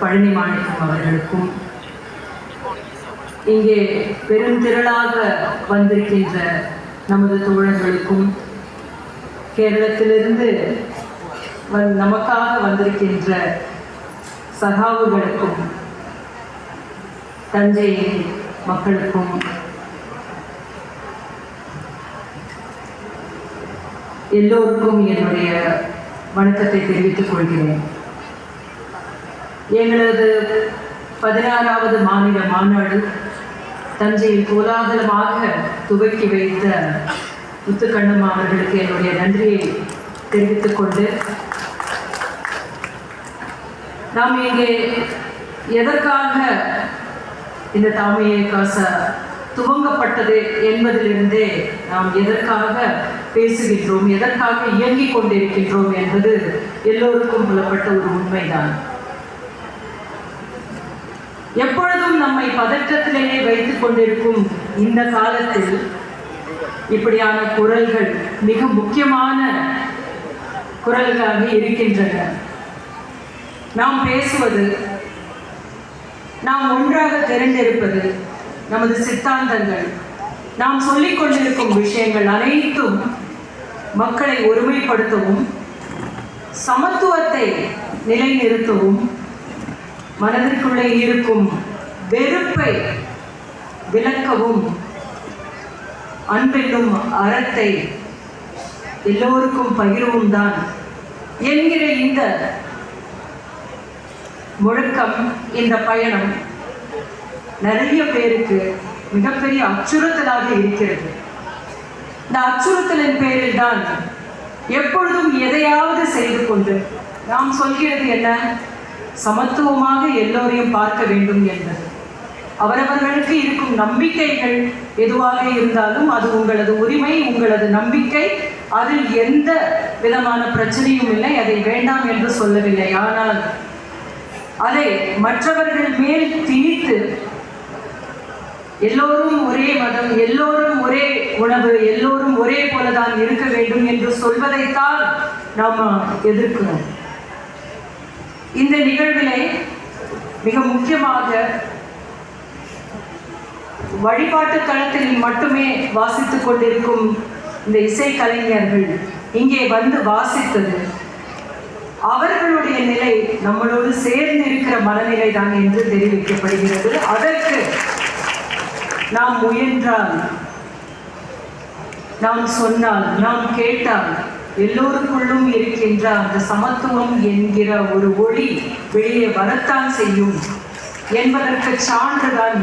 பழனி மாணிக்கம் அவர்களுக்கும் இங்கே பெரும் திரளாக வந்திருக்கின்ற நமது தோழர்களுக்கும் கேரளத்திலிருந்து வந் நமக்காக வந்திருக்கின்ற சகாவுகளுக்கும் தஞ்சை மக்களுக்கும் எல்லோருக்கும் என்னுடைய வணக்கத்தை தெரிவித்துக் கொள்கிறேன். எங்களது பதினாறாவது மாநில மாநாடு தஞ்சையில் கோலாகலமாக துவக்கி வைத்த முத்துக்கண்ணம்மா அவர்களுக்கு என்னுடைய நன்றியை தெரிவித்துக் கொண்டு நாம் இங்கே எதற்காக இந்த தாமியை காச துவங்கப்பட்டது என்பதிலிருந்தே நாம் எதற்காக பேசுகின்றோம் எதற்காக இயங்கிக் கொண்டிருக்கின்றோம் என்பது எல்லோருக்கும் புலப்பட்ட ஒரு உண்மைதான். எப்பொழுதும் நம்மை பதற்றத்திலேயே வைத்துக் கொண்டிருக்கும் இந்த காலத்தில் இப்படியான குரல்கள் மிக முக்கியமான குரல்களாக இருக்கின்றன. நாம் பேசுவது நாம் ஒன்றாக திரண்டிருப்பது நமது சித்தாந்தங்கள். நாம் சொல்லிக் கொண்டிருக்கும் விஷயங்கள் அனைத்தும் மக்களை ஒருமைப்படுத்தவும் சமத்துவத்தை நிலைநிறுத்தவும் மனதிற்குள்ளே இருக்கும் வெறுப்பை விளக்கவும் அன்பென்னும் அறத்தை எல்லோருக்கும் பகிரவும் தான் என்கிற இந்த முழக்கம் இந்த பயணம் நிறைய பேருக்கு மிகப்பெரிய அச்சுறுத்தலாக இருக்கிறது. இந்த அச்சுறுத்தலின் பேரில் தான் எப்பொழுதும் எதையாவது செய்து கொண்டு நாம் சொல்கிறது என்ன? சமத்துவமாக எல்லோரையும் பார்க்க வேண்டும் என்பது. அவரவர்களுக்கு இருக்கும் நம்பிக்கைகள் எதுவாக இருந்தாலும் அது உங்களது உரிமை உங்களது நம்பிக்கை. அதில் எந்த விதமான பிரச்சனையும் இல்லை அதை வேண்டாம் என்று சொல்லவில்லை. ஆனால் அதை மற்றவர்கள் மேல் திணித்து எல்லோரும் ஒரே மதம் எல்லோரும் ஒரே உணவு எல்லோரும் ஒரே போலதான் இருக்க வேண்டும் என்று சொல்வதைத்தான் நாம் எதிர்க்கிறோம். இந்த நிகழ்விலே மிக முக்கியமாக வழிபாட்டு தளத்தில் மட்டுமே வாசித்துக் கொண்டிருக்கும் இந்த இசை கலைஞர்கள் இங்கே வந்து வாசித்தது. அவர்களுடைய நிலை நம்மளோடு சேர்ந்து இருக்கிற மனநிலை தான் என்று தெரிவிக்கப்படுகிறது. அதற்கு நாம் முயன்றால் நாம் சொன்னால் நாம் கேட்டால் எல்லோருக்குள்ளும் இருக்கின்ற அந்த சமத்துவம் என்கிற ஒரு ஒளி வெளியே வரத்தான் செய்யும் என்பதற்கு சான்றுதான்